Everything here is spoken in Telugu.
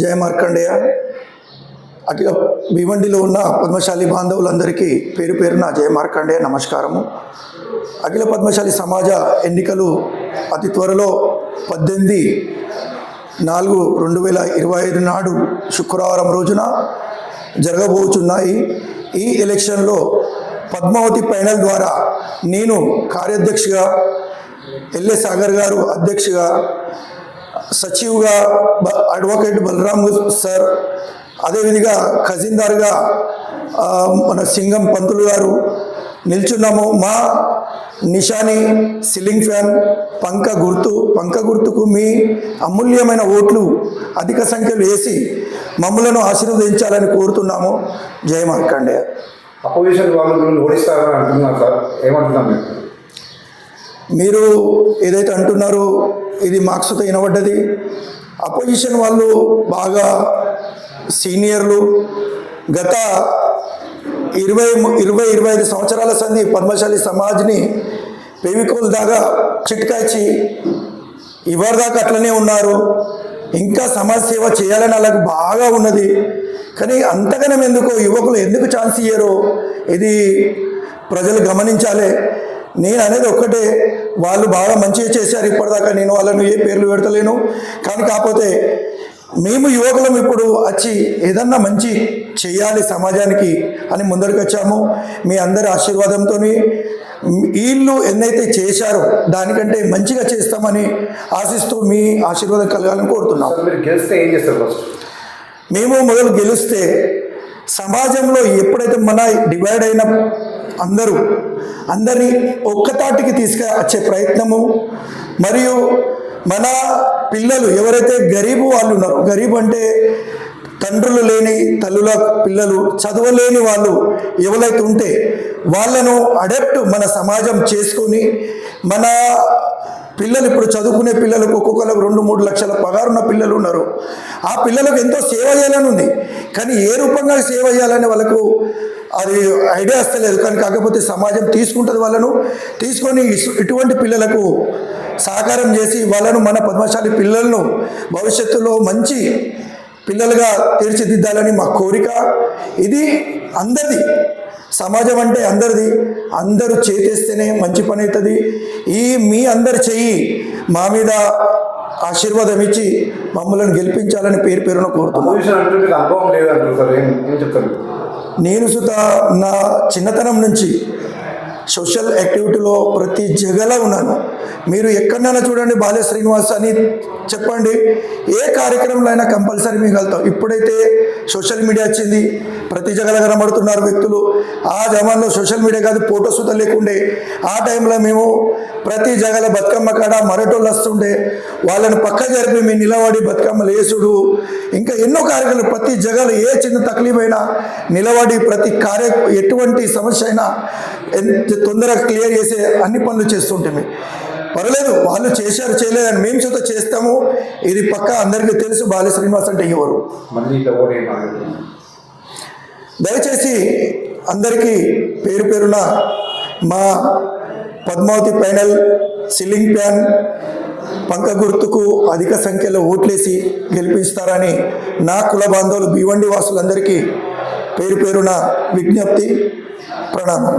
జయ మార్కండేయ. అఖిల భీమండిలో ఉన్న పద్మశాలి బాంధవులందరికీ పేరు పేరున జయ మార్కండేయ నమస్కారము. అఖిల పద్మశాలి సమాజ ఎన్నికలు అతి త్వరలో పద్దెనిమిది నాలుగు రెండు వేల ఇరవై ఐదు నాడు శుక్రవారం రోజున జరగబోతున్నాయి ఈ ఎలక్షన్లో పద్మావతి ప్యానెల్ ద్వారా నేను కార్యాధ్యక్షగా ఎల్ఏ సాగర్ గారు అధ్యక్షగా సచివ్గా అడ్వకేట్ బలరామ్ సార్ అదేవిధంగా ఖజీందార్గా మన సింగం పంతులు గారు నిల్చున్నాము. మా నిషాని సిలింగ్ ఫ్యాన్ పంక గుర్తు పంక గుర్తుకు మీ అమూల్యమైన ఓట్లు అధిక సంఖ్యలో వేసి మమ్మలను ఆశీర్వదించాలని కోరుతున్నాము. జయ మార్కండే అపోజిషన్ వాళ్ళు ఓడిస్తారని అంటున్నారు సార్. ఏమంటున్నాం మీరు ఏదైతే అంటున్నారో ఇది మార్క్స్తో వినబడ్డది. అపోజిషన్ వాళ్ళు బాగా సీనియర్లు గత ఇరవై ఇరవై ఇరవై ఐదు సంవత్సరాల సంది పద్మశాలి సమాజ్ని పెవికోల్ దాకా చిట్కాచి ఇవరి దాకా అట్లనే ఉన్నారు. ఇంకా సమాజ సేవ చేయాలని వాళ్ళకు బాగా ఉన్నది. కానీ అంతగానం ఎందుకో యువకులు ఎందుకు ఛాన్స్ ఇయ్యారో ఇది ప్రజలు గమనించాలి. నేను అనేది ఒక్కటే. వాళ్ళు బాగా మంచిగా చేశారు ఇప్పటిదాకా. నేను వాళ్ళను ఏ పేర్లు పెడతలేను. కానీ కాకపోతే మేము యువకులం ఇప్పుడు వచ్చి ఏదన్నా మంచి చేయాలి సమాజానికి అని ముందరికి వచ్చాము మీ అందరి ఆశీర్వాదంతో వీళ్ళు ఎన్నైతే చేశారో దానికంటే మంచిగా చేస్తామని ఆశిస్తూ మీ ఆశీర్వాదం కలగాలని కోరుతున్నాం. మేము మొదలు గెలిస్తే సమాజంలో ఎప్పుడైతే మన డివైడ్ అయిన అందరూ అందరినీ ఒక్కతాటికి తీసుకు వచ్చే ప్రయత్నము. మరియు మన పిల్లలు ఎవరైతే గరీబు వాళ్ళు ఉన్నారో గరీబ్ అంటే తండ్రులు లేని తల్లుల పిల్లలు చదవలేని వాళ్ళు ఎవరైతే ఉంటే వాళ్ళను అడెప్ట్ మన సమాజం చేసుకొని మన పిల్లలు ఇప్పుడు చదువుకునే పిల్లలకు ఒక్కొక్కరికి రెండు మూడు లక్షల పగారున్న పిల్లలు ఉన్నారు. ఆ పిల్లలకు ఎంతో సేవ చేయాలని ఉంది. కానీ ఏ రూపంగా సేవ చేయాలని వాళ్ళకు అది ఐడియా వస్తలేదు. కానీ కాకపోతే సమాజం తీసుకుంటుంది వాళ్ళను. తీసుకొని ఇటువంటి పిల్లలకు సహకారం చేసి వాళ్ళను మన పద్మశాలి పిల్లలను భవిష్యత్తులో మంచి పిల్లలుగా తీర్చిదిద్దాలని మా కోరిక. ఇది అందరిది. సమాజం అంటే అందరిది. అందరూ చేతేస్తేనే మంచి పని అవుతుంది ఈ మీ అందరి చెయ్యి మా మీద ఆశీర్వాదం ఇచ్చి మమ్మల్ని గెలిపించాలని పేరు పేరున కోరుతున్నాను? నేను సుత నా చిన్నతనం నుంచి సోషల్ యాక్టివిటీలో ప్రతి జగలో ఉన్నాను మీరు ఎక్కడైనా చూడండి బాల్య శ్రీనివాస్ అని చెప్పండి. ఏ కార్యక్రమంలో అయినా కంపల్సరీ మీకు వెళ్తాం. ఇప్పుడైతే సోషల్ మీడియా వచ్చింది. ప్రతి జగల కనబడుతున్నారు వ్యక్తులు. ఆ జమాన్లో సోషల్ మీడియా కాదు ఫోటోస్ సుత లేకుండే. ఆ టైంలో మేము ప్రతి జగల బతుకమ్మ కాడ మరటోళ్ళు వస్తుండే. వాళ్ళని పక్క జరిపి మేము నిలబడి బతుకమ్మలు వేసుడు ఇంకా ఎన్నో కార్యక్రమాలు ప్రతి జగలు ఏ చిన్న తక్లీఫ్ అయినా నిలబడి ప్రతి కార్య ఎటువంటి సమస్య అయినా ఎంత తొందరగా క్లియర్ చేసే అన్ని పనులు చేస్తుంటాము పర్వాలేదు వాళ్ళు చేశారు చేయలేదని మేము చేత చేస్తాము. ఇది పక్క అందరికీ తెలుసు బాల శ్రీనివాస్ అంటే ఎవరు? దయచేసి అందరికీ పేరు పేరున మా పద్మావతి ప్యానెల్ సిల్లింగ్ ప్యాన్ పంక గుర్తుకు అధిక సంఖ్యలో ఓట్లేసి గెలిపిస్తారని నా కుల బాంధవులు భీవండి వాసులందరికీ పేరు పేరున విజ్ఞప్తి ప్రణామం.